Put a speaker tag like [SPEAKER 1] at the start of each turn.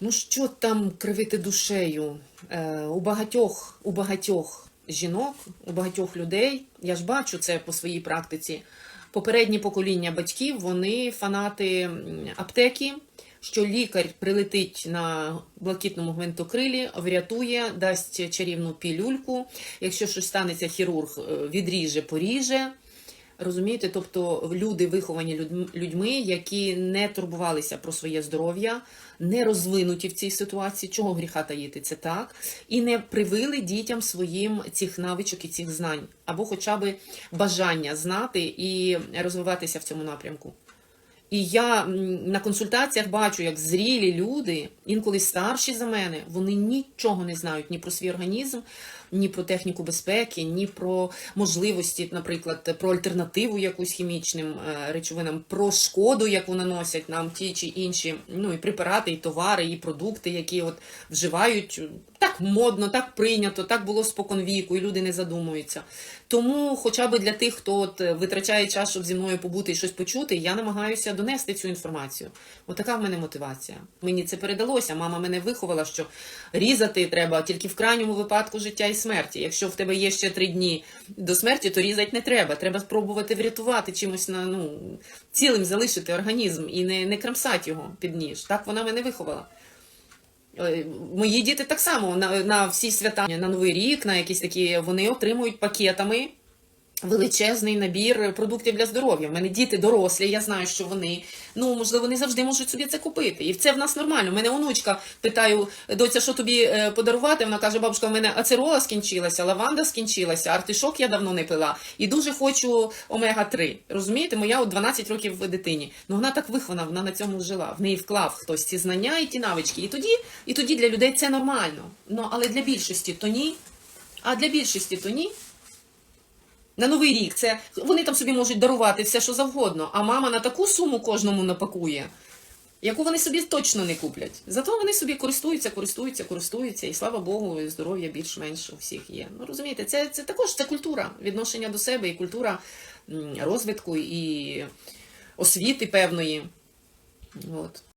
[SPEAKER 1] Ну що там кривити душею? Е, у багатьох, у багатьох жінок, у багатьох людей, я ж бачу це по своїй практиці. Попередні покоління батьків, вони фанати аптеки, що лікар прилетить на блакитному гвинтокрилі, врятує, дасть чарівну пілюльку. Якщо щось станеться, хірург е, відріже, поріже. Розумієте, тобто люди виховані людьми- які не турбувалися про своє здоров'я, не розвинуті в цій ситуації, чого гріха таїти, це так, і не привили дітям своїм цих навичок і цих знань, або хоча б бажання знати і розвиватися в цьому напрямку. І я на консультаціях бачу, як зрілі люди, інколи старші за мене, вони нічого не знають ні про свій організм, ні про техніку безпеки, ні про можливості, наприклад, про альтернативу якусь хімічним е, речовинам, про шкоду, яку наносять нам ті чи інші ну, і препарати, і товари, і продукти, які от вживають. Так модно, так прийнято, так було споконвіку, і люди не задумуються. Тому, хоча б для тих, хто от е, витрачає час, щоб зі мною побути і щось почути, я намагаюся донести цю інформацію. Отака в мене мотивація. Мені це передалося. Мама мене виховала, що різати треба тільки в крайньому випадку життя і смерті. Якщо в тебе є ще три дні до смерті, то різати не треба. Треба спробувати врятувати чимось на ну цілим залишити організм і не, не крамсати його під ніж. Так вона мене виховала. Е, Мої діти так само на, на всі свята, на Новий рік, на якісь такі, вони отримують пакетами величезний набір продуктів для здоров'я. В мене діти дорослі, я знаю, що вони, ну, можливо, не завжди можуть собі це купити. І це в нас нормально. У мене онучка питаю, доця, що тобі е, подарувати? Вона каже, бабушка, в мене ацерола скінчилася, лаванда скінчилася, артишок я давно не пила. І дуже хочу омега-3. Розумієте, моя от 12 років в дитині. Ну вона так вихована, вона на цьому жила. В неї вклав хтось ці знання і ті навички. І тоді, і тоді для людей це нормально. Ну, але для більшості то ні. А для більшості то ні. На новий рік це вони там собі можуть дарувати все, що завгодно, а мама на таку суму кожному напакує, яку вони собі точно не куплять. Зато вони собі користуються, користуються, користуються, і слава Богу, здоров'я більш-менш у всіх є. Ну розумієте, це, це також це культура відношення до себе і культура розвитку і освіти певної. От.